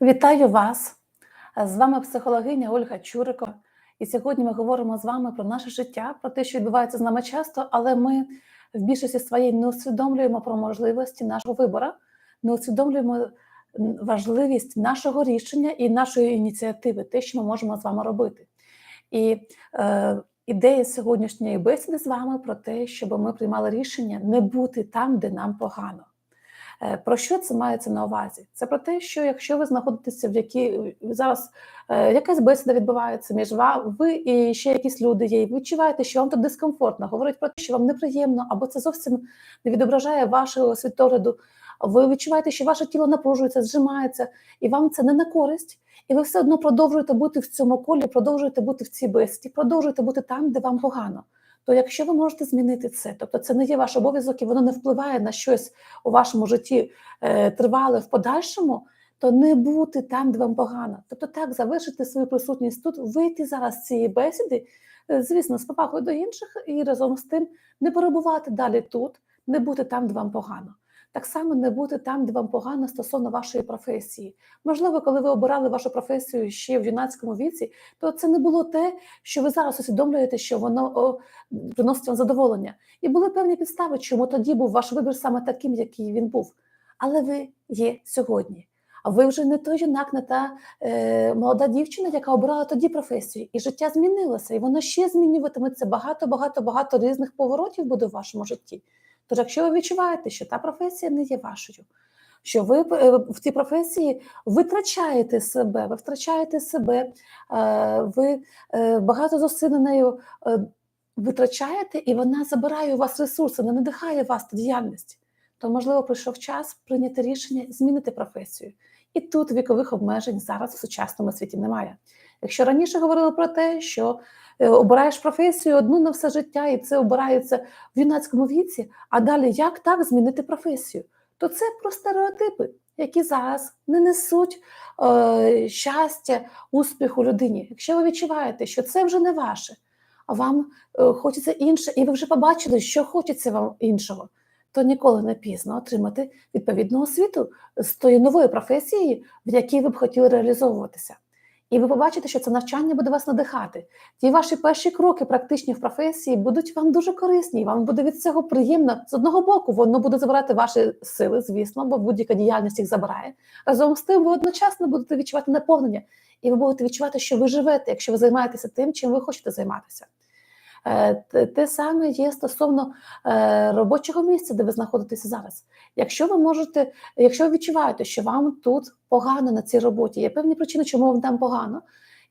Вітаю вас! З вами психологиня Ольга Чурико. І сьогодні ми говоримо з вами про наше життя, про те, що відбувається з нами часто, але ми в більшості своїй не усвідомлюємо про можливості нашого вибору, не усвідомлюємо важливість нашого рішення і нашої ініціативи, те, що ми можемо з вами робити. І е, ідея сьогоднішньої бесіди з вами про те, щоб ми приймали рішення не бути там, де нам погано. Е, про що це мається на увазі? Це про те, що якщо ви знаходитеся в якій зараз е, якась бесіда відбувається між вами, ви і ще якісь люди є, і відчуваєте, що вам тут дискомфортно, говорить про те, що вам неприємно, або це зовсім не відображає вашого світогляду. Ви відчуваєте, що ваше тіло напружується, зжимається, і вам це не на користь. І ви все одно продовжуєте бути в цьому колі, продовжуєте бути в цій бесіді, продовжуєте бути там, де вам погано то якщо ви можете змінити це, тобто це не є ваш обов'язок і воно не впливає на щось у вашому житті е, тривале в подальшому, то не бути там, де вам погано. Тобто так, завершити свою присутність тут, вийти зараз з цієї бесіди, е, звісно, з повагою до інших, і разом з тим не перебувати далі тут, не бути там, де вам погано так само не бути там, де вам погано стосовно вашої професії. Можливо, коли ви обирали вашу професію ще в юнацькому віці, то це не було те, що ви зараз усвідомлюєте, що воно о, приносить вам задоволення. І були певні підстави, чому тоді був ваш вибір саме таким, який він був. Але ви є сьогодні. А ви вже не той юнак, не та е, молода дівчина, яка обирала тоді професію, і життя змінилося, і воно ще змінюватиметься багато, багато, багато різних поворотів буде в вашому житті. Тож, якщо ви відчуваєте, що та професія не є вашою, що ви е, в цій професії витрачаєте себе, ви втрачаєте себе, е, ви е, багато зусиль на нею витрачаєте, і вона забирає у вас ресурси, не надихає вас до діяльності, то, можливо, прийшов час прийняти рішення змінити професію. І тут вікових обмежень зараз в сучасному світі немає. Якщо раніше говорили про те, що Е, обираєш професію одну на все життя, і це обирається в юнацькому віці. А далі як так змінити професію? То це про стереотипи, які зараз не несуть е, щастя, успіху людині. Якщо ви відчуваєте, що це вже не ваше, а вам е, хочеться інше, і ви вже побачили, що хочеться вам іншого. То ніколи не пізно отримати відповідну освіту з тої нової професії, в якій ви б хотіли реалізовуватися. І ви побачите, що це навчання буде вас надихати. Ті ваші перші кроки, практичні в професії, будуть вам дуже корисні. Вам буде від цього приємно з одного боку, воно буде забирати ваші сили, звісно, бо будь-яка діяльність їх забирає. Разом з тим, ви одночасно будете відчувати наповнення, і ви будете відчувати, що ви живете, якщо ви займаєтеся тим, чим ви хочете займатися. Е, те саме є стосовно е, робочого місця, де ви знаходитеся зараз. Якщо ви можете, якщо ви відчуваєте, що вам тут погано на цій роботі, є певні причини, чому вам там погано.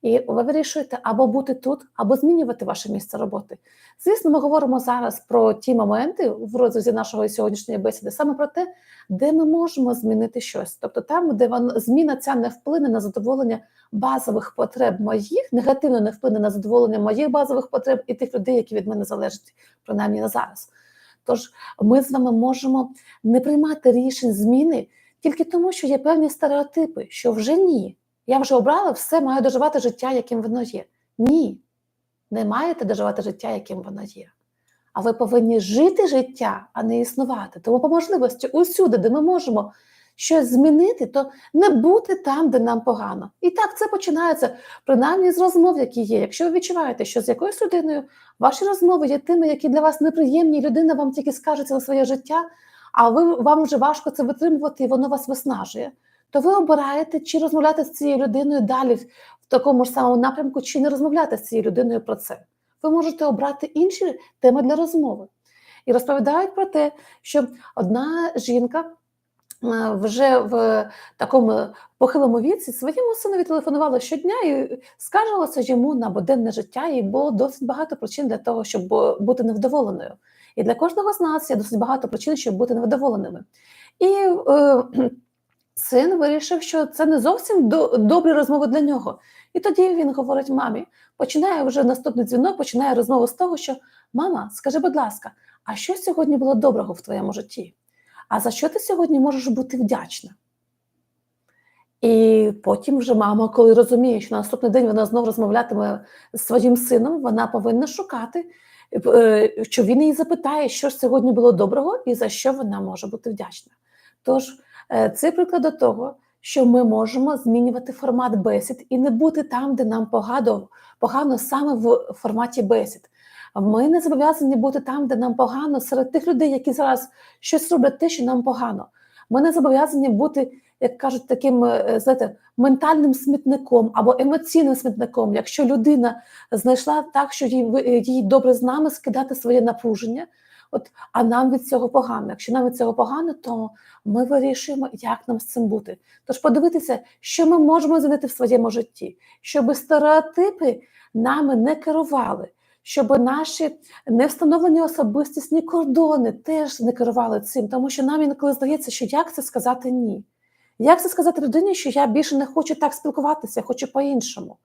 І ви вирішуєте або бути тут, або змінювати ваше місце роботи. Звісно, ми говоримо зараз про ті моменти в розрізі нашої сьогоднішньої бесіди, саме про те, де ми можемо змінити щось. Тобто там, де вон, зміна ця не вплине на задоволення базових потреб моїх, негативно не вплине на задоволення моїх базових потреб і тих людей, які від мене залежать, принаймні на зараз. Тож ми з вами можемо не приймати рішень зміни тільки тому, що є певні стереотипи, що вже ні. Я вже обрала все, маю доживати життя, яким воно є. Ні, не маєте доживати життя, яким воно є. А ви повинні жити життя, а не існувати. Тому по можливості усюди, де ми можемо щось змінити, то не бути там, де нам погано. І так це починається принаймні з розмов, які є. Якщо ви відчуваєте, що з якоюсь людиною ваші розмови є тими, які для вас неприємні, людина вам тільки скажеться на своє життя, а ви вам вже важко це витримувати, і воно вас виснажує. То ви обираєте, чи розмовляти з цією людиною далі в такому ж самому напрямку, чи не розмовляти з цією людиною про це. Ви можете обрати інші теми для розмови. І розповідають про те, що одна жінка Е, вже в такому похилому віці своєму синові телефонувала щодня і скаржилася йому на буденне життя, і було досить багато причин для того, щоб бути невдоволеною. І для кожного з нас є досить багато причин, щоб бути невдоволеними. І е, син вирішив, що це не зовсім до, добрі розмови для нього. І тоді він говорить мамі, починає вже наступний дзвінок, починає розмову з того, що мама, скажи, будь ласка, а що сьогодні було доброго в твоєму житті? А за що ти сьогодні можеш бути вдячна? І потім вже мама, коли розуміє, що на наступний день вона знову розмовлятиме з своїм сином, вона повинна шукати, е, що він її запитає, що ж сьогодні було доброго і за що вона може бути вдячна. Тож, е, це приклад до того, що ми можемо змінювати формат бесід і не бути там, де нам погано, погано саме в форматі бесід. Ми не зобов'язані бути там, де нам погано, серед тих людей, які зараз щось роблять те, що нам погано. Ми не зобов'язані бути, як кажуть, таким е, знаєте, ментальним смітником або емоційним смітником. Якщо людина знайшла так, що їй, їй добре з нами скидати своє напруження, от, а нам від цього погано. Якщо нам від цього погано, то ми вирішуємо, як нам з цим бути. Тож подивитися, що ми можемо змінити в своєму житті, щоб стереотипи нами не керували, щоб наші не встановлені особистісні кордони теж не керували цим, тому що нам інколи здається, що як це сказати ні. Як це сказати людині, що я більше не хочу так спілкуватися, я хочу по-іншому?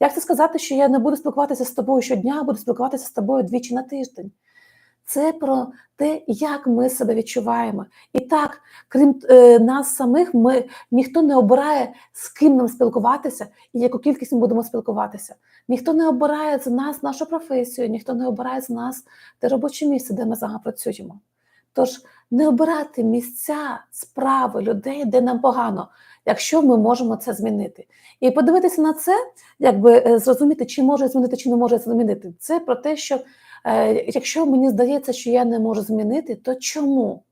Як це сказати, що я не буду спілкуватися з тобою щодня, а буду спілкуватися з тобою двічі на тиждень? Це про те, як ми себе відчуваємо. І так, крім е, нас самих, ми ніхто не обирає, з ким нам спілкуватися і яку кількість ми будемо спілкуватися. Ніхто не обирає за нас нашу професію, ніхто не обирає за нас те робоче місце, де ми з вами працюємо. Тож не обирати місця, справи людей, де нам погано, якщо ми можемо це змінити. І подивитися на це, якби е, зрозуміти, чи може змінити, чи не може змінити. Це про те, що якщо мені здається, що я не можу змінити, то чому?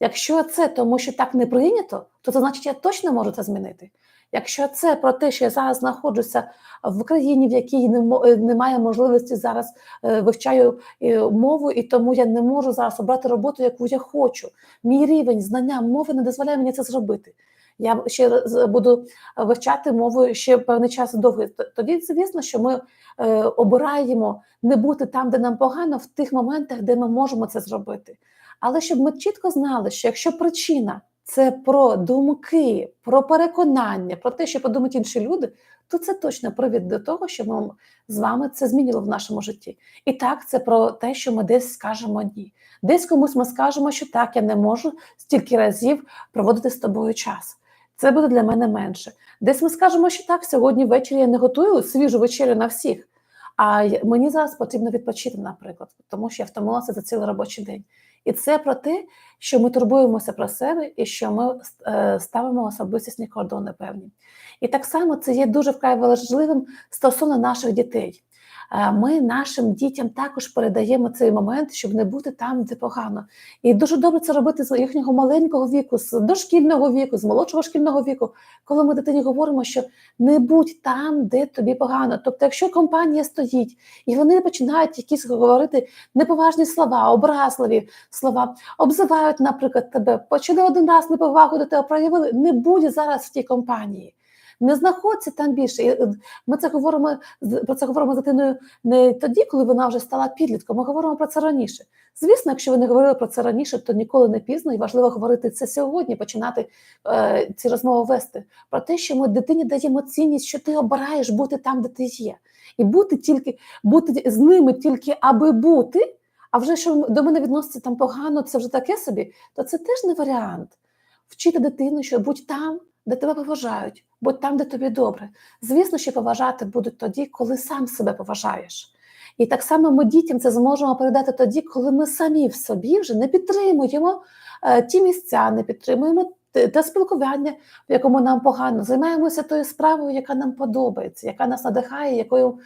Якщо це тому, що так не прийнято, то це значить, я точно можу це змінити. Якщо це про те, що я зараз знаходжуся в країні, в якій е, немає можливості зараз е, вивчаю е, мову, і тому я не можу зараз обрати роботу, яку я хочу. Мій рівень знання мови не дозволяє мені це зробити. Я ще буду вивчати мову ще певний час довгий. Тоді, звісно, що ми е, обираємо не бути там, де нам погано, в тих моментах, де ми можемо це зробити. Але щоб ми чітко знали, що якщо причина це про думки, про переконання, про те, що подумають інші люди, то це точно привід до того, що ми з вами це змінило в нашому житті. І так, це про те, що ми десь скажемо ні. Десь комусь ми скажемо, що так, я не можу стільки разів проводити з тобою час. Це буде для мене менше. Десь ми скажемо, що так, сьогодні ввечері я не готую свіжу вечерю на всіх. А мені зараз потрібно відпочити, наприклад, тому що я втомилася за цілий робочий день. І це про те, що ми турбуємося про себе і що ми е, ставимо особистісні кордони певні. І так само це є дуже вкрай важливим стосовно наших дітей. Ми нашим дітям також передаємо цей момент, щоб не бути там, де погано. І дуже добре це робити з їхнього маленького віку, з дошкільного віку, з молодшого шкільного віку, коли ми дитині говоримо, що не будь там, де тобі погано. Тобто, якщо компанія стоїть і вони починають якісь говорити неповажні слова, образливі слова, обзивають, наприклад, тебе, почали один раз неповагу до тебе проявили, не будь зараз в тій компанії. Не знаходься там більше. Е, Ми це говоримо про це говоримо з дитиною не тоді, коли вона вже стала підлітком. Ми говоримо про це раніше. Звісно, якщо ви не говорили про це раніше, то ніколи не пізно, і важливо говорити це сьогодні, починати е, ці розмови вести. Про те, що ми дитині даємо цінність, що ти обираєш бути там, де ти є, і бути тільки бути з ними тільки аби бути. А вже що до мене відноситься там погано, це вже таке собі, то це теж не варіант. Вчити дитину, що будь там, де тебе поважають, будь там, де тобі добре. Звісно, що поважати будуть тоді, коли сам себе поважаєш. І так само ми дітям це зможемо передати тоді, коли ми самі в собі вже не підтримуємо е, ті місця, не підтримуємо те, спілкування, в якому нам погано, займаємося тою справою, яка нам подобається, яка нас надихає, якою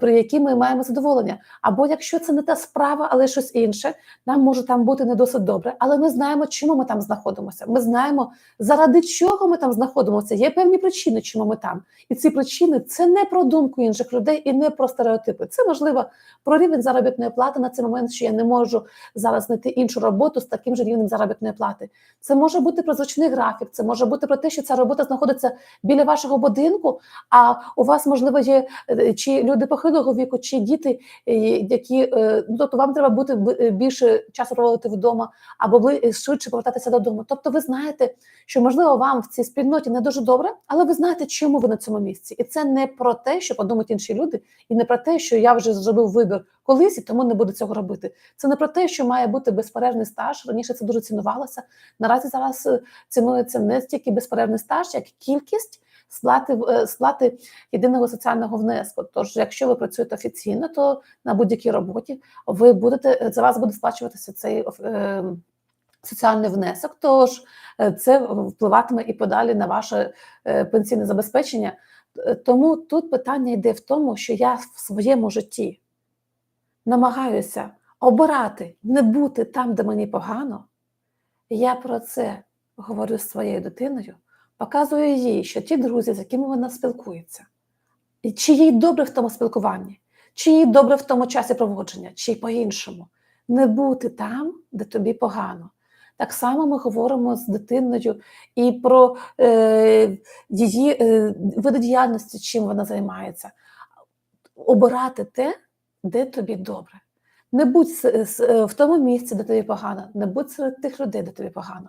при якій ми маємо задоволення. Або якщо це не та справа, але щось інше, нам може там бути не досить добре, але ми знаємо, чому ми там знаходимося. Ми знаємо, заради чого ми там знаходимося. Є певні причини, чому ми там. І ці причини це не про думку інших людей і не про стереотипи. Це можливо про рівень заробітної плати на цей момент, що я не можу зараз знайти іншу роботу з таким же рівнем заробітної плати. Це може бути про зручний графік, це може бути про те, що ця робота знаходиться біля вашого будинку, а у вас можливо є е, чи люди похилого віку, чи діти, е, які е, ну, тобто вам треба бути більше часу проводити вдома, або ви швидше повертатися додому. Тобто, ви знаєте, що можливо вам в цій спільноті не дуже добре, але ви знаєте, чому ви на цьому місці, і це не про те, що подумають інші люди, і не про те, що я вже зробив вибір колись, і тому не буду цього робити. Це не про те, що має бути безперервний стаж. Раніше це дуже цінувалося. Наразі зараз е, цінується не стільки безперервний стаж, як кількість сплати е, сплати єдиного соціального внеску. Тож, якщо ви працюєте офіційно, то на будь-якій роботі ви будете за вас буде сплачуватися цей е, соціальний внесок, тож е, це впливатиме і подалі на ваше е, пенсійне забезпечення. Е, Тому тут питання йде в тому, що я в своєму житті намагаюся обирати, не бути там, де мені погано. Я про це говорю з своєю дитиною, показую їй, що ті друзі, з якими вона спілкується, і чи їй добре в тому спілкуванні, чи їй добре в тому часі проводження, чи по-іншому. Не бути там, де тобі погано. Так само ми говоримо з дитиною і про е, її е, види діяльності, чим вона займається. Обирати те, де тобі добре. Не будь е, в тому місці, де тобі погано, не будь серед тих людей, де тобі погано.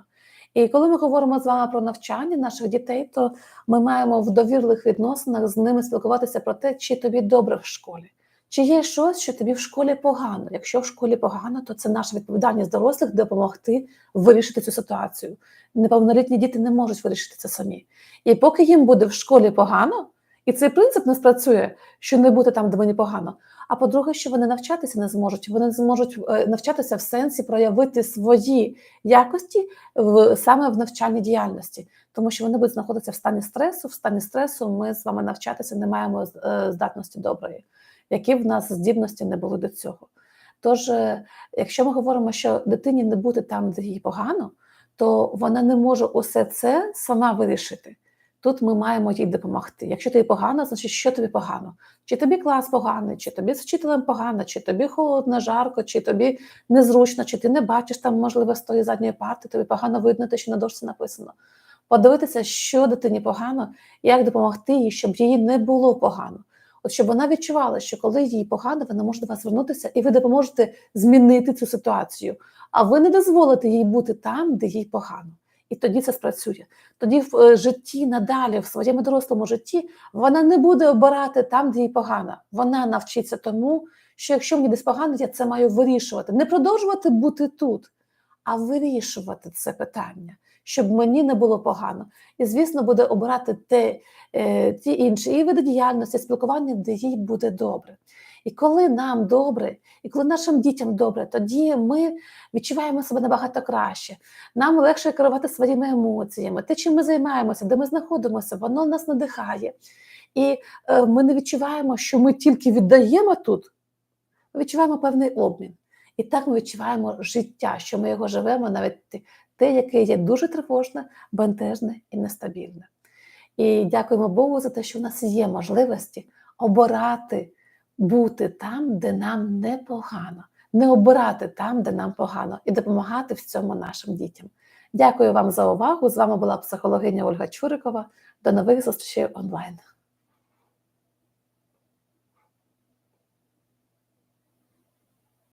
І коли ми говоримо з вами про навчання наших дітей, то ми маємо в довірливих відносинах з ними спілкуватися про те, чи тобі добре в школі, чи є щось, що тобі в школі погано. Якщо в школі погано, то це наша відповідальність дорослих допомогти вирішити цю ситуацію. Неповнолітні діти не можуть вирішити це самі. І поки їм буде в школі погано, і цей принцип не спрацює, що не бути там, де мені погано. А по-друге, що вони навчатися не зможуть. Вони зможуть е, навчатися в сенсі проявити свої якості в саме в навчальній діяльності, тому що вони будуть знаходитися в стані стресу. В стані стресу ми з вами навчатися не маємо е, здатності доброї, які в нас здібності не були до цього. Тож, е, якщо ми говоримо, що дитині не бути там, де їй погано, то вона не може усе це сама вирішити. Тут ми маємо їй допомогти. Якщо тобі погано, значить що тобі погано? Чи тобі клас поганий, чи тобі з вчителем погано, чи тобі холодно, жарко, чи тобі незручно, чи ти не бачиш там, можливо, з тої задньої парти, тобі погано видно те, що на дошці написано. Подивитися, що дитині погано, як допомогти їй, щоб їй не було погано. От щоб вона відчувала, що коли їй погано, вона може до вас звернутися, і ви допоможете змінити цю ситуацію. А ви не дозволите їй бути там, де їй погано. І тоді це спрацює. Тоді в е, житті надалі, в своєму дорослому житті, вона не буде обирати там, де їй погано. Вона навчиться тому, що якщо мені десь погано, я це маю вирішувати. Не продовжувати бути тут, а вирішувати це питання, щоб мені не було погано. І, звісно, буде обирати те, е, ті інші і види діяльності, спілкування, де їй буде добре. І коли нам добре, і коли нашим дітям добре, тоді ми відчуваємо себе набагато краще. Нам легше керувати своїми емоціями. Те, чим ми займаємося, де ми знаходимося, воно нас надихає. І е, ми не відчуваємо, що ми тільки віддаємо тут, ми відчуваємо певний обмін. І так ми відчуваємо життя, що ми його живемо, навіть те- яке є дуже тривожне, бентежне і нестабільне. І дякуємо Богу за те, що в нас є можливості обирати бути там, де нам не погано, не обирати там, де нам погано, і допомагати в цьому нашим дітям. Дякую вам за увагу. З вами була психологиня Ольга Чурикова. До нових зустрічей онлайн.